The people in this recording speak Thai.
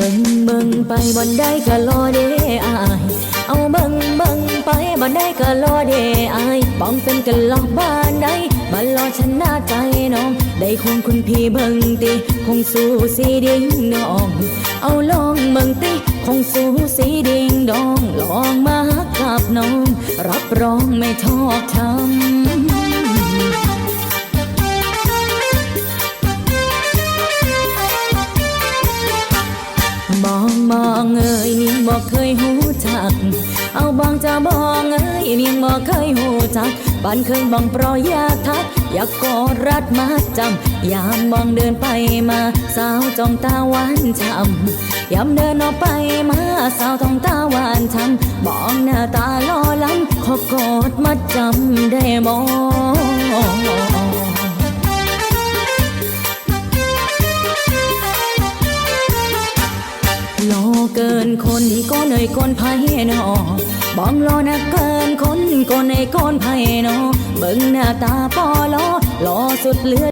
เบิ่งเบิ่งไปบ่ได้ก็รอเด้อายเอาเบิ่งเบิ่งไปบ่ได้ก็รอเด้อายบ้องเป็นกันลอกบ้านใดมารอชนะใจน้อง ได้คงคุณพี่เบิ่งติคงสู้สีดิ่งน้อง เอาลองเบิ่งติคงสู้สีดิ่งดองลองมาฮักกับน้อง รับรองไม่ชอกช้ำ มองมองเอ้ยนิ่งบอกเคยหูจัก เอาบองจะบองเอ้ยนิ่งบอกเคยหูจักบ้านเคยบองปรอยากทัก อยากกอดรัดมาจำยามมองเดินไปมา สาวจ้องตาหวานช้ำยามเดินออกไปมาสาวต้องตาหวานช้ำมองหน้าตาล่อล้ำขอกอดมาจำได้มอง เกินคนก็เนยคนไพ่นอบองรอนะเกินคนก็เนยคนไพ่นอเบิ่งหน้าตาปอลอลอสุดเลือด